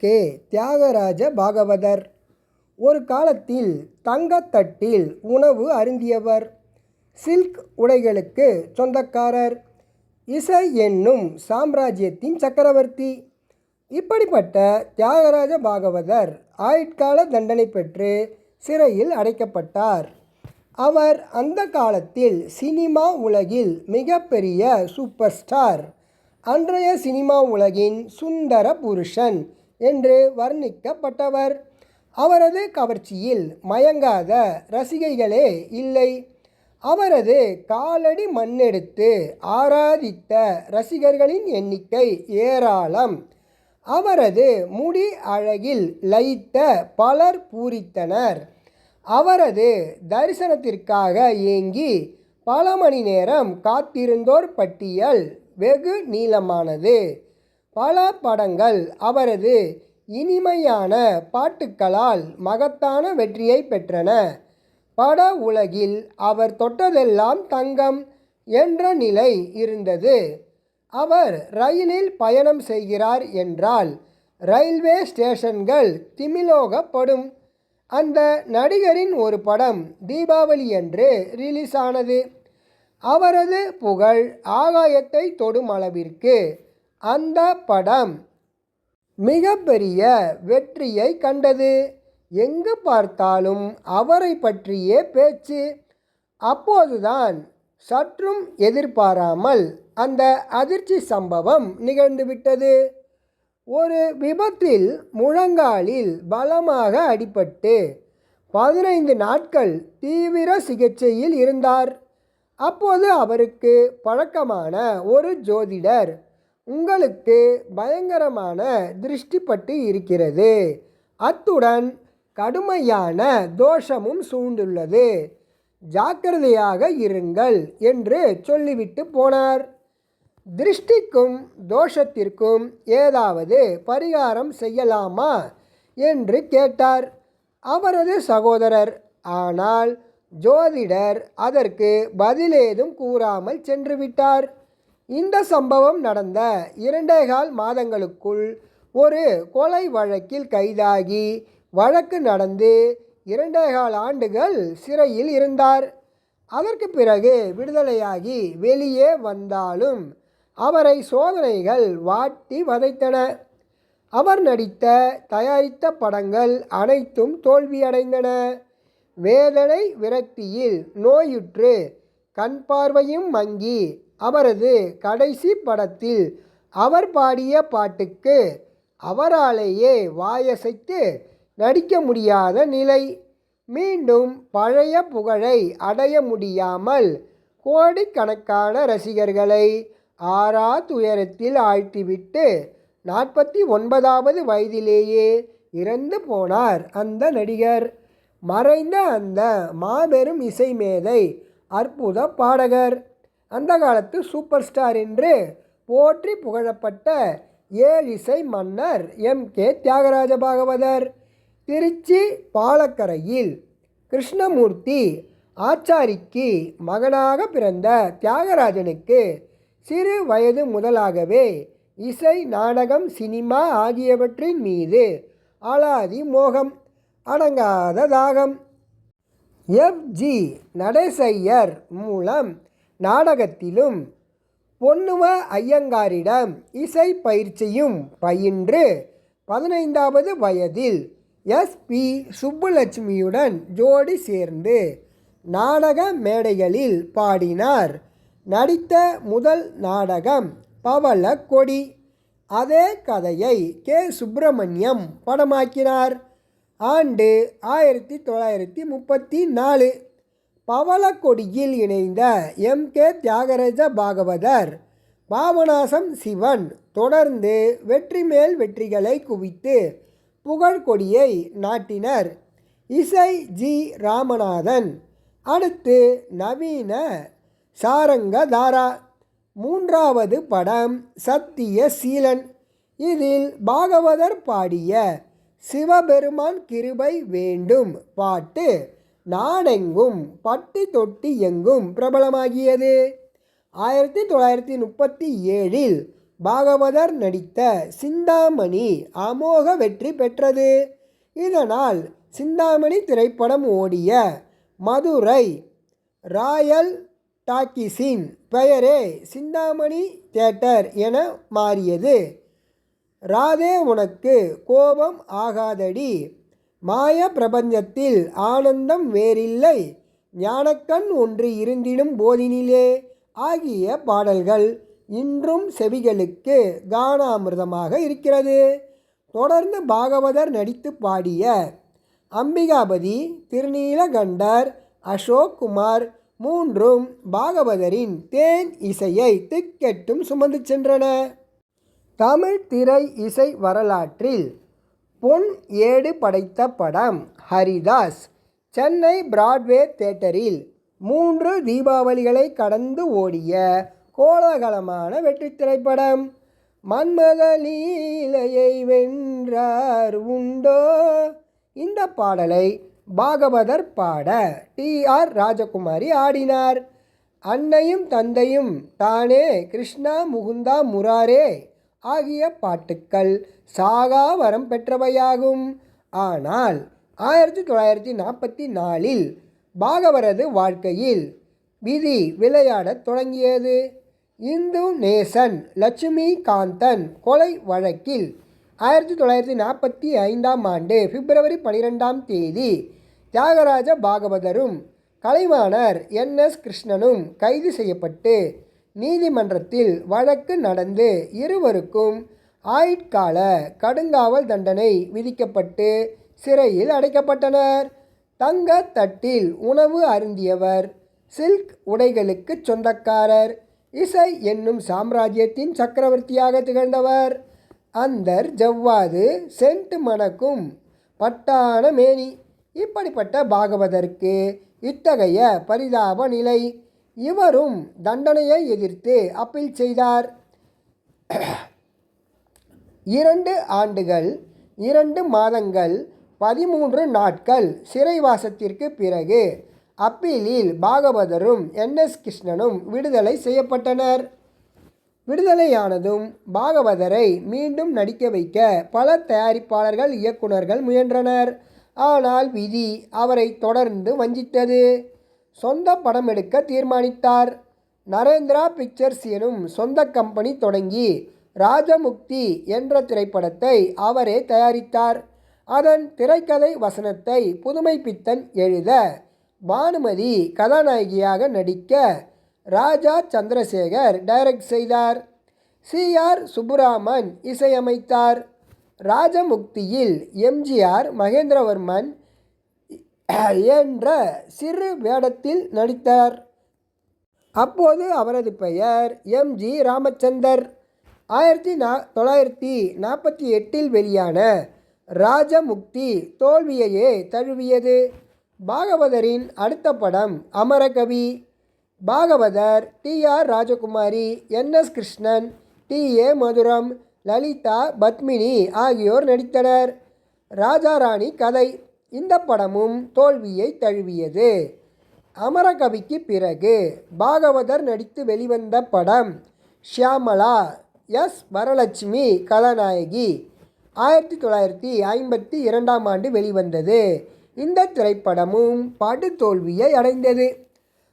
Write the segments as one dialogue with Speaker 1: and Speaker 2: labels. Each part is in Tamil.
Speaker 1: கே தியாகராஜ பாகவதர். ஒரு காலத்தில் தங்கத்தட்டில் உணவு அருந்தியவர். சில்க் உடைகளுக்கு சொந்தக்காரர். இசை என்னும் சாம்ராஜ்யத்தின் சக்கரவர்த்தி. இப்படிப்பட்ட தியாகராஜ பாகவதர் ஆயுட்கால தண்டனை பெற்று சிறையில் அடைக்கப்பட்டார். அவர் அந்த காலத்தில் சினிமா உலகில் மிகப்பெரிய சூப்பர் ஸ்டார் அன்றைய சினிமா உலகின் சுந்தர புருஷன் என்று வர்ணிக்கப்பட்டவர். அவரது கவர்ச்சியில் மயங்காத ரசிகைகளே இல்லை. அவரது காலடி மண்ணெடுத்து ஆராதித்த ரசிகர்களின் எண்ணிக்கை ஏராளம். அவரது முடி அழகில் லயித்த பலர் பூரித்தனர். அவரது தரிசனத்திற்காக ஏங்கி பல மணி நேரம் காத்திருந்தோர் பட்டியல் வெகு நீளமானது. பல படங்கள் அவரது இனிமையான பாட்டுக்களால் மகத்தான வெற்றியை பெற்றன. பட உலகில் அவர் தொட்டதெல்லாம் தங்கம் என்ற நிலை இருந்தது. அவர் ரயிலில் பயணம் செய்கிறார் என்றால் ரயில்வே ஸ்டேஷன்கள் திமிலோகப்படும். அந்த நடிகரின் ஒரு படம் தீபாவளி அன்று ரிலீஸ் ஆனது அவரது புகழ் ஆகாயத்தை தொடும் அளவிற்கு அந்த படம் மிகப்பெரிய வெற்றியை கண்டது. எங்கு பார்த்தாலும் அவரை பற்றியே பேச்சு. அப்போதுதான் சற்றும் எதிர்பாராமல் அந்த அதிர்ச்சி சம்பவம் நிகழ்ந்துவிட்டது. ஒரு விபத்தில் முழங்காலில் பலமாக அடிபட்டு பதினைந்து நாட்கள் தீவிர சிகிச்சையில் இருந்தார். அப்போது அவருக்கு பழக்கமான ஒரு ஜோதிடர் உங்களுக்கு பயங்கரமான திருஷ்டிப்பட்டு இருக்கிறது. அத்துடன் கடுமையான தோஷமும் சூழ்ந்துள்ளது. ஜாக்கிரதையாக இருங்கள் என்று சொல்லிவிட்டு போனார். திருஷ்டிக்கும் தோஷத்திற்கும் ஏதாவது பரிகாரம் செய்யலாமா என்று கேட்டார். அவரது சகோதரர் ஆனால் ஜோதிடர் அதற்கு பதிலேதும் கூறாமல் சென்றுவிட்டார் இந்த சம்பவம் நடந்த இரண்டேகால் மாதங்களுக்குள் ஒரு கொலை வழக்கில் கைதாகி வழக்கு நடந்து இரண்டேகால் ஆண்டுகள் சிறையில் இருந்தார். அதற்கு பிறகு விடுதலையாகி வெளியே வந்தாலும் அவரை சோதனைகள் வாட்டி வதைத்தன. அவர் நடித்த தயாரித்த படங்கள் அனைத்தும் தோல்வியடைந்தன. வேதனை விரக்தியில் நோயுற்று கண் பார்வையும் மங்கி அவரது கடைசி படத்தில் அவர் பாடிய பாட்டுக்கு அவராலேயே வாயசைத்து நடிக்க முடியாத நிலை. மீண்டும் பழைய புகழை அடைய முடியாமல் கோடிக்கணக்கான ரசிகர்களை ஆறா துயரத்தில் ஆழ்த்திவிட்டு நாற்பத்தி ஒன்பதாவது வயதிலேயே இறந்து போனார் அந்த நடிகர். மறைந்த அந்த மாபெரும் இசை மேதை அற்புத பாடகர். அந்த காலத்து சூப்பர் ஸ்டார் என்று போற்றி புகழப்பட்ட ஏழிசை மன்னர் எம். கே. தியாகராஜ பாகவதர். திருச்சி பாலக்கரையில் கிருஷ்ணமூர்த்தி ஆச்சாரிக்கு மகனாக பிறந்த தியாகராஜனுக்கு சிறு வயது முதலாகவே இசை நாடகம் சினிமா ஆகியவற்றின் மீது அலாதி மோகம் அடங்காத தாகம். எஃப்ஜி நடேசையர் மூலம் நாடகத்திலும் பொன்னுவ ஐயங்காரிடம் இசை பயிற்சியும் பயின்று பதினைந்தாவது வயதில் எஸ் பி சுப்புலட்சுமியுடன் ஜோடி சேர்ந்து நாடக மேடைகளில் பாடினார். நடித்த முதல் நாடகம் பவள கொடி அதே கதையை கே. சுப்பிரமணியம் படமாக்கினார். ஆண்டு ஆயிரத்தி தொள்ளாயிரத்தி முப்பத்தி நாலு. பவளக்கொடியில் இணைந்த எம். கே. தியாகராஜ பாகவதர் பாபநாசம் சிவன் தொடர்ந்து வெற்றி மேல் வெற்றிகளை குவித்து புகழ்கொடியை நாட்டினர். இசை ஜி. ராமநாதன். அடுத்து நவீன சாரங்கதாரா. மூன்றாவது படம் சத்திய சீலன். இதில் பாகவதர் பாடிய சிவபெருமான் கிருபை வேண்டும் பாட்டு நாடெங்கும் பட்டி தொட்டி எங்கும் பிரபலமாகியது. ஆயிரத்தி தொள்ளாயிரத்தி முப்பத்தி ஏழில் பாகவதர் நடித்த சிந்தாமணி அமோக வெற்றி பெற்றது. இதனால் சிந்தாமணி திரைப்படம் ஓடிய மதுரை ராயல் டாக்கீஸின் பெயரே சிந்தாமணி தியேட்டர் என மாறியது. ராதே உனக்கு கோபம் ஆகாதடி மாய பிரபஞ்சத்தில் ஆனந்தம் வேறில்லை. ஞானக்கண் ஒன்று இருந்திடும் போதினிலே ஆகிய பாடல்கள் இன்றும் செவிகளுக்கு கானாமிர்தமாக இருக்கிறது. தொடர்ந்து பாகவதர் நடித்து பாடிய அம்பிகாபதி திருநீலகண்டர் அசோக் குமார் மூன்றும் பாகவதரின் தேன் இசையை திக்கெட்டும் சுமந்து சென்றன. தமிழ் திரை இசை வரலாற்றில் பொன் ஏடு படைத்த படம். ஹரிதாஸ் சென்னை பிராட்வே தேட்டரில் மூன்று தீபாவளிகளை கடந்து ஓடிய கோலாகலமான வெற்றி திரைப்படம். மன்மத லீலையை வென்றார் உண்டோ? இந்த பாடலை பாகவதர் பாட டி. ஆர். ராஜகுமாரி ஆடினார். அன்னையும் தந்தையும் தானே கிருஷ்ணா முகுந்தா முராரே ஆகிய பாட்டுக்கள் சாகா வரம் பெற்றவையாகும். ஆனால் ஆயிரத்தி தொள்ளாயிரத்தி நாற்பத்தி நாலில் பாகவரது வாழ்க்கையில் விதி விளையாடத் தொடங்கியது. இந்து நேசன் லட்சுமி காந்தன் கொலை வழக்கில் ஆயிரத்தி தொள்ளாயிரத்தி நாற்பத்தி ஐந்தாம் ஆண்டு பிப்ரவரி பனிரெண்டாம் தேதி தியாகராஜ பாகவதரும் கலைவாணர் என் எஸ் கிருஷ்ணனும் கைது செய்யப்பட்டு நீதிமன்றத்தில் வழக்கு நடந்து இருவருக்கும் ஆயுட்கால கடுங்காவல் தண்டனை விதிக்கப்பட்டு சிறையில் அடைக்கப்பட்டனர். தங்க தட்டில் உணவு அருந்தியவர் சில்க் உடைகளுக்கு சொந்தக்காரர் இசை என்னும் சாம்ராஜ்யத்தின் சக்கரவர்த்தியாக திகழ்ந்தவர். அந்தர் ஜவ்வாது சென்ட் மணக்கும் பட்டான மேனி இப்படிப்பட்ட பாகவதற்கு இத்தகைய பரிதாப நிலை இவரும் தண்டனையை எதிர்த்து அப்பீல் செய்தார். இரண்டு ஆண்டுகள் இரண்டு மாதங்கள் பதிமூன்று நாட்கள் சிறைவாசத்திற்கு பிறகு அப்பீலில் பாகவதரும் என். எஸ். கிருஷ்ணனும் விடுதலை செய்யப்பட்டனர். விடுதலையானதும் பாகவதரை மீண்டும் நடிக்க வைக்க பல தயாரிப்பாளர்கள் இயக்குனர்கள் முயன்றனர். ஆனால் விதி அவரை தொடர்ந்து வஞ்சித்தது. சொந்த படம் எடுக்க தீர்மானித்தார். நரேந்திரா பிக்சர்ஸ் எனும் சொந்த கம்பெனி தொடங்கி ராஜமுக்தி என்ற திரைப்படத்தை அவரே தயாரித்தார். அதன் திரைக்கதை வசனத்தை புதுமை பித்தன் எழுத பானுமதி கதாநாயகியாக நடிக்க ராஜா சந்திரசேகர் டைரக்ட் செய்தார். சி ஆர் சுப்புராமன் இசையமைத்தார். ராஜமுக்தியில் எம்ஜிஆர் மகேந்திரவர்மன் என்ற சிறு வேடத்தில் நடித்தார். அப்போது அவரது பெயர் எம். ஜி. ராமச்சந்தர். ஆயிரத்தி நா தொள்ளாயிரத்தி நாற்பத்தி எட்டில் வெளியான ராஜமுக்தி தோல்வியையே தழுவியது. பாகவதரின் அடுத்த படம் Amarakavi. Bhagavathar T. R. Rajakumari N. S. Krishnan T. A. Mathuram Lalitha Padmini ஆகியோர் நடித்தனர். ராஜாராணி கதை. இந்த படமும் தோல்வியை தழுவியது. அமரகவிக்கு பிறகு பாகவதர் நடித்து வெளிவந்த படம் ஷியாமலா எஸ். வரலட்சுமி கதாநாயகி ஆயிரத்தி தொள்ளாயிரத்தி ஐம்பத்தி இரண்டாம் ஆண்டு வெளிவந்தது. இந்த திரைப்படமும் படுதோல்வியை அடைந்தது.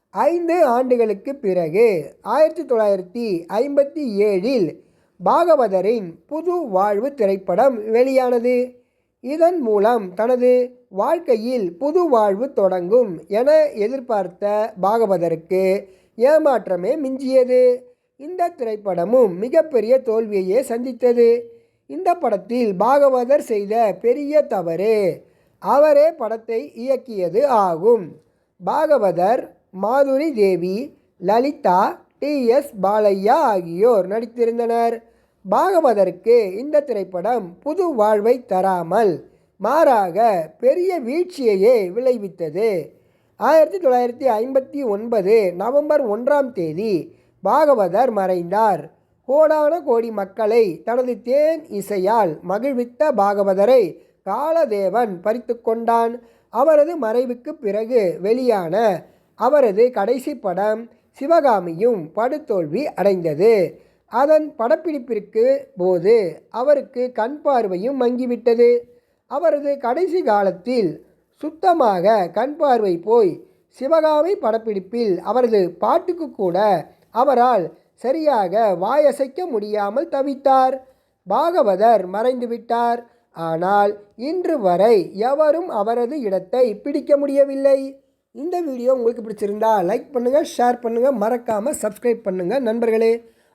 Speaker 1: ஐந்து ஆண்டுகளுக்கு பிறகு ஆயிரத்தி தொள்ளாயிரத்தி ஐம்பத்தி ஏழில் பாகவதரின் புது வாழ்வு திரைப்படம் வெளியானது. இதன் மூலம் தனது வாழ்க்கையில் புது வாழ்வு தொடங்கும் என எதிர்பார்த்த பாகவதருக்கு ஏமாற்றமே மிஞ்சியது. இந்த திரைப்படமும் மிகப்பெரிய தோல்வியையே சந்தித்தது. இந்த படத்தில் பாகவதர் செய்த பெரிய தவறு அவரே படத்தை இயக்கியது ஆகும். பாகவதர் மாதுரி தேவி லலிதா டி எஸ் பாலையா ஆகியோர் நடித்திருந்தனர். பாகவதற்கு இந்த திரைப்படம் புது வாழ்வை தராமல் மாறாக பெரிய வீழ்ச்சியையே விளைவித்தது. ஆயிரத்தி தொள்ளாயிரத்தி ஐம்பத்தி ஒன்பது நவம்பர் ஒன்றாம் தேதி பாகவதர் மறைந்தார். கோடான கோடி மக்களை தனது தேன் இசையால் மகிழ்வித்த பாகவதரை காலதேவன் பறித்து கொண்டான். அவரது மறைவுக்கு பிறகு வெளியான அவரது கடைசி படம் சிவகாமியும் படுதோல்வி அடைந்தது. அதன் படப்பிடிப்பிற்கு போது அவருக்கு கண் பார்வையும் மங்கிவிட்டது. அவரது கடைசி காலத்தில் சுத்தமாக கண் பார்வை போய் சிவகாமி படப்பிடிப்பில் அவரது பாட்டுக்கு கூட அவரால் சரியாக வாயசைக்க முடியாமல் தவித்தார். பாகவதர் மறைந்துவிட்டார் ஆனால் இன்று வரை எவரும் அவரது இடத்தை பிடிக்க முடியவில்லை. இந்த வீடியோ உங்களுக்கு பிடிச்சிருந்தா லைக் பண்ணுங்கள் ஷேர் பண்ணுங்கள் மறக்காமல் சப்ஸ்கிரைப் பண்ணுங்கள் நண்பர்களே.